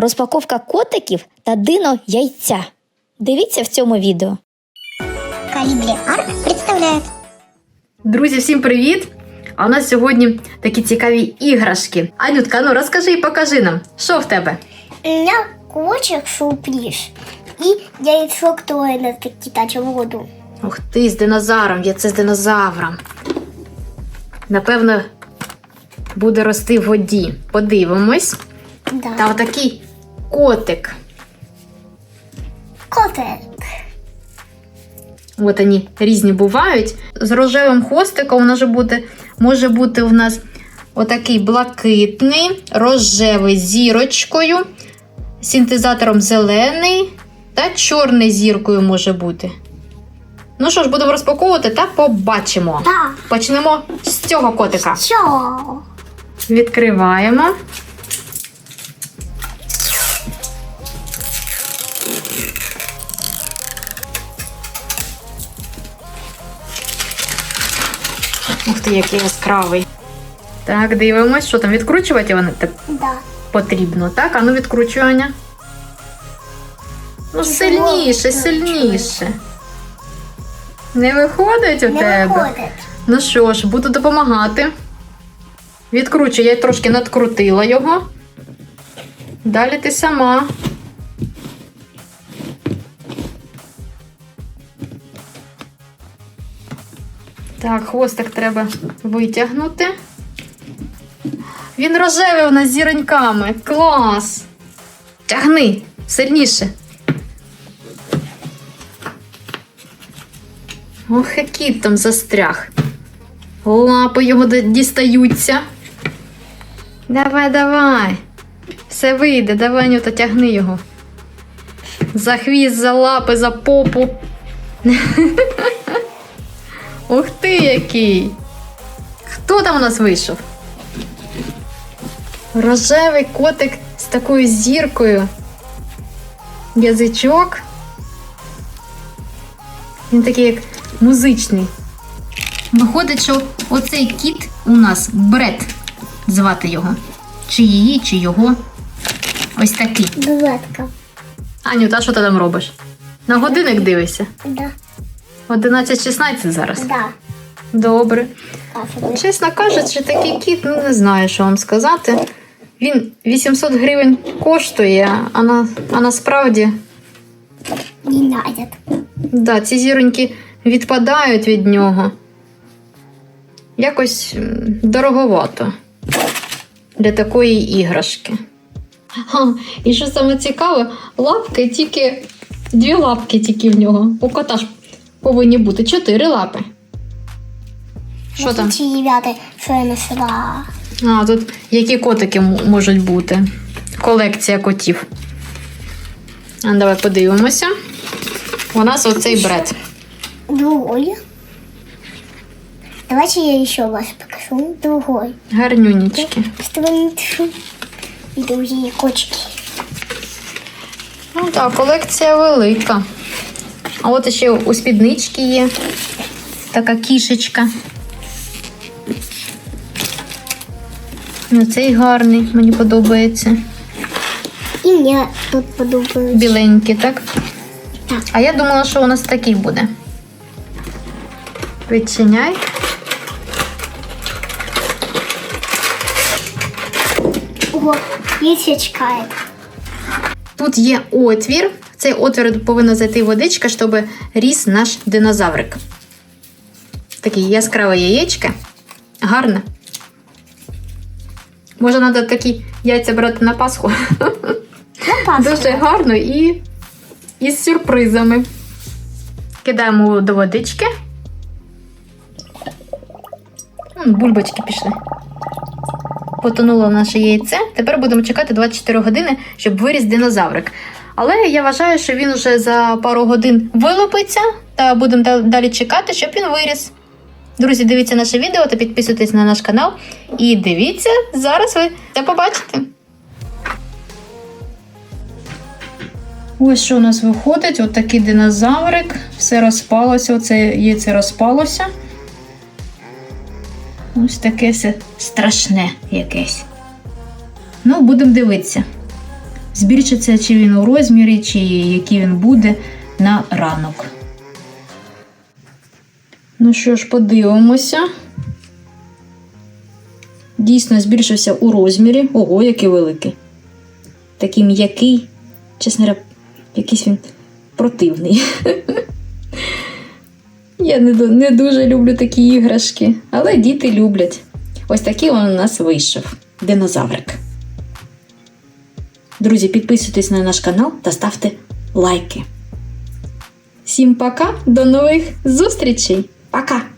розпаковка котиків та дино яйця. Дивіться в цьому відео. Калибри Арт представляет Друзі, всім привіт! А у нас сьогодні такі цікаві іграшки. Анютка, ну розкажи і покажи нам, що в тебе? У меня кулочек сюрприз и яйцо, которое на китачьем воду. Ух ти, з динозавром, я це з динозавром. Напевно, буде рости в воді. Подивимось. Да. Та отакий котик. Котик. От вони різні бувають. З рожевим хвостиком може бути, може бути у нас отакий блакитний, рожевий зірочкою, синтезатором зелений та чорний зіркою може бути. Ну що ж, будемо розпаковувати та побачимо. Да. Почнемо з цього котика. Чё? Відкриваємо. Ух ти, який яскравий. Так, дивимось, що там відкручувати його так Да. потрібно. Так, а ну відкручуй, Аня. Ну, сильніше, сильніше. Не виходить у Не тебе? выходит. Ну що ж, буду допомагати. Відкручу, я трошки надкрутила його. Далі ти сама. Так, хвостик треба витягнути. Він рожевий у нас зіроньками. Клас! Тягни сильніше. Ох, який там застряг. Лапи його дістаються. Давай, давай. Все вийде, давай, Нюта, тягни його. За хвіст, за лапи, за попу. Ух ти який. Хто там у нас вийшов? Рожевий котик з такою зіркою. Язичок. Він такий як музичний. Виходить, що оцей кіт у нас Бред звати його. Чи її, чи його. Ось такий. Дулетка. Аню, та що ти там робиш? На годинник дивишся. Да. 11.16 зараз. Да. Добре. Чесно кажучи, такий кіт, ну не знаю, що вам сказати. Він 800 гривень коштує, а, на, а насправді Не. Да, ці зіроньки відпадають від нього. Якось дороговато для такої іграшки. А, і що саме цікаве, лапки тільки дві лапки тільки в нього. У кота ж повинні бути чотири лапи. Що там? Що я нашла. А, тут які котики можуть бути? Колекція котів. А, давай подивимося. У нас оцей бред. Другой. Давайте я еще вас покажу. Другой. Гарнюнічки. Страницу. И другие кочки. Ну так, колекція велика. А от ще у спіднички є така кішечка. Ну, цей гарний, мені подобається. И мне тут подобается. Біленький, так? Так. А я думала, що у нас такий буде. Відчиняй. О, лисичка. Тут є отвір. В цей отвір повинна зайти водичка, щоб ріс наш динозаврик. Таке яскраве яєчко. Гарно. Може, треба такі яйця брати на Пасху. На Дуже гарно і, і з сюрпризами. Кидаємо до водички. Бульбочки пішли. Потонуло наше яйце. Тепер будемо чекати 24 години, щоб виріс динозаврик. Але я вважаю, що він вже за пару годин вилупиться, та будемо далі чекати, щоб він виріс. Друзі, дивіться наше відео та підписуйтесь на наш канал. І дивіться, зараз ви це побачите. Ось що у нас виходить: от такий динозаврик, все розпалося, оце яйце розпалося. Ось таке все страшне якесь. Ну, будемо дивитися. Збільшиться чи він у розмірі, чи який він буде на ранок. Ну що ж, подивимося. Дійсно збільшився у розмірі. Ого, який великий. Такий м'який, чесно якийсь він противний. Я не, не дуже люблю такі іграшки, але діти люблять. Ось такий він у нас вийшов. Динозаврик. Друзі, підписуйтесь на наш канал та ставте лайки. Всім пока, до нових зустрічей! Пока!